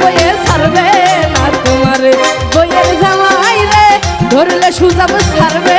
বয়ে সারবে না তোমার। বইয়ের জামাই রে ধরলে সুযোগ সারবে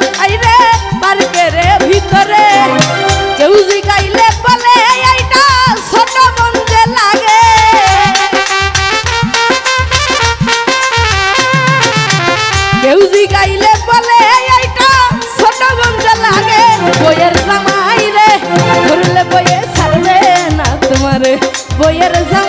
tierra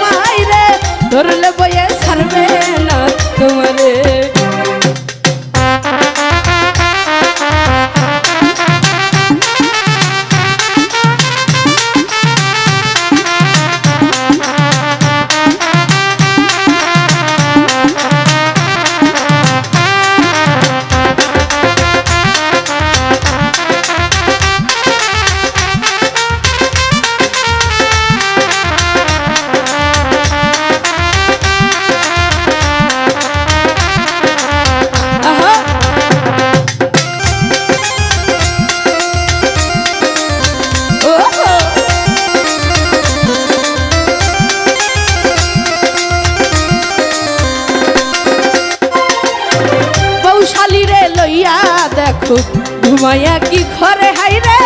উঠিয়া দেখো, ঘুমাইয়া কি ঘরে? হাই রে,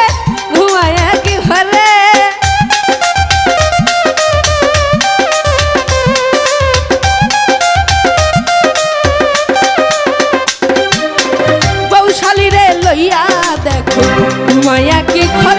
ঘুমাইয়া কি ঘরে? বৌশালী রে লইয়া দেখো, ঘুমাইয়া কি ঘরে?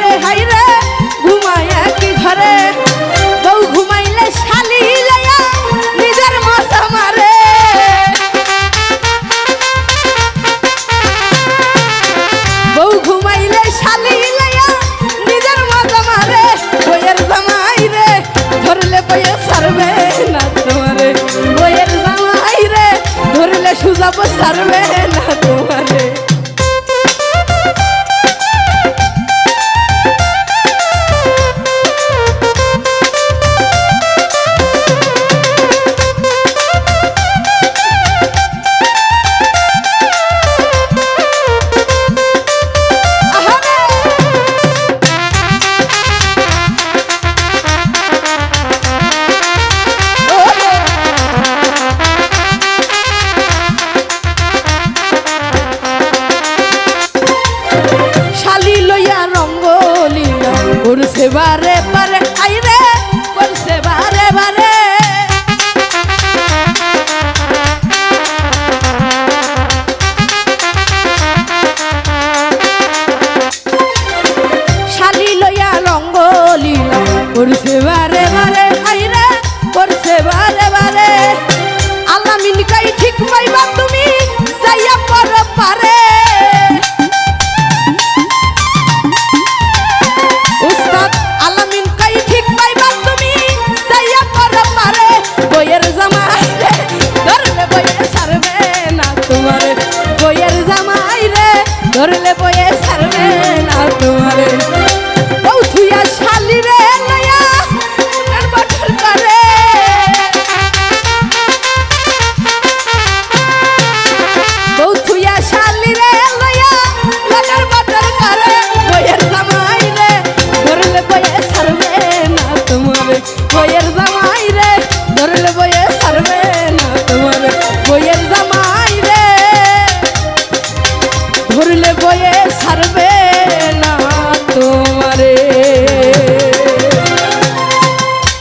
সব সর্বে না